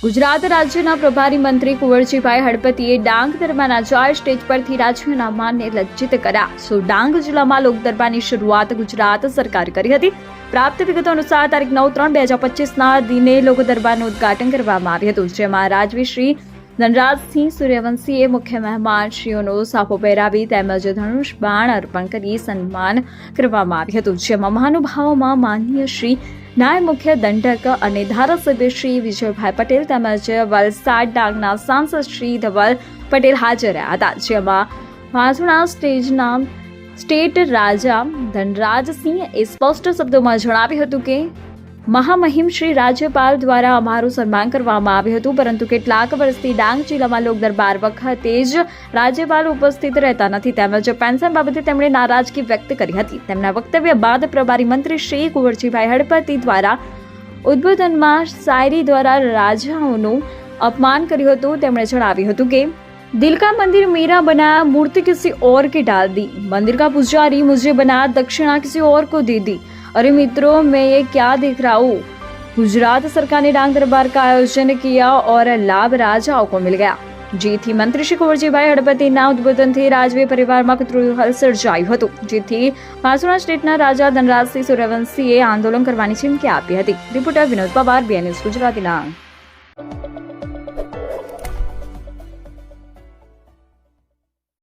ગુજરાત રાજ્યના પ્રભારી મંત્રી કુંવરજીભાઈ હળપતિએ ડાંગ દરબારના ચાર સ્ટેજ પરથી રાજ્યના માનને લજ્જિત કર્યા. સો ડાંગ જિલ્લામાં લોકદરબારની શરૂઆત ગુજરાત સરકાર કરી હતી. પ્રાપ્ત વિગતો અનુસાર તારીખ નવ ત્રણ બે હજાર પચીસના દિને લોકદરબારનું ઉદઘાટન કરવામાં આવ્યું હતું, જેમાં રાજવી શ્રી ધનરાજસિંહ સૂર્યવંશીએ મુખ્ય મહેમાનશ્રીઓનો સાફો પહેરાવી તેમજ ધનુષ બાણ અર્પણ કરી સન્માન કરવામાં આવ્યું હતું, જેમાં મહાનુભાવોમાં માનનીય શ્રી નાયબ મુખ્ય દંડક અને ધારાસભ્ય શ્રી વિજયભાઈ પટેલ તેમજ વલસાડ ડાંગના સાંસદ શ્રી ધવલ પટેલ હાજર રહ્યા હતા, જેમાં વાંસણા સ્ટેજના સ્ટેટ રાજા ધનરાજસિંહ એ સ્પષ્ટ શબ્દોમાં જણાવ્યું હતું કે મહામહિમ શ્રી રાજ્યપાલ દ્વારા અમારું સન્માન કરવામાં આવ્યું હતું, પરંતુ કેટલાક વર્ષથી ડાંગ જિલ્લામાં લોક દરબાર વખતે જ રાજ્યપાલ ઉપસ્થિત રહેતા નથી. તેમજ પેન્શન બાબતે તેમણે નારાજગી વ્યક્ત કરી હતી. તેમના વક્તવ્ય બાદ પ્રભારી મંત્રી શ્રી કુંવરજીભાઈ હળપતિ દ્વારા ઉદ્બોધનમાં શાયરી દ્વારા રાજાઓનું અપમાન કર્યું હતું. તેમણે જણાવ્યું હતું કે दिल का मंदिर मेरा बना मूर्ति किसी और की डाल दी मंदिर का पुजारी मुझे बना दक्षिणा किसी और को दे दी अरे मित्रों मैं ये क्या देख रहा हूँ गुजरात सरकार ने डांग दरबार का आयोजन किया और लाभ राजाओं को मिल गया જેથી મંત્રી શ્રી કુંવરજીભાઈ હળપતિના ઉદ્બોધનથી રાજવી પરિવારમાં કુતૂહલ સર્જાયું હતું જેથી વાસુણા સ્ટેટના રાજા ધનરાજસિંહ સૂર્યવંશીએ આંદોલન કરવાની ચીમકી આપી હતી રિપોર્ટર વિનોદ પવાર બીએનએસ ગુજરાતી ડાંગ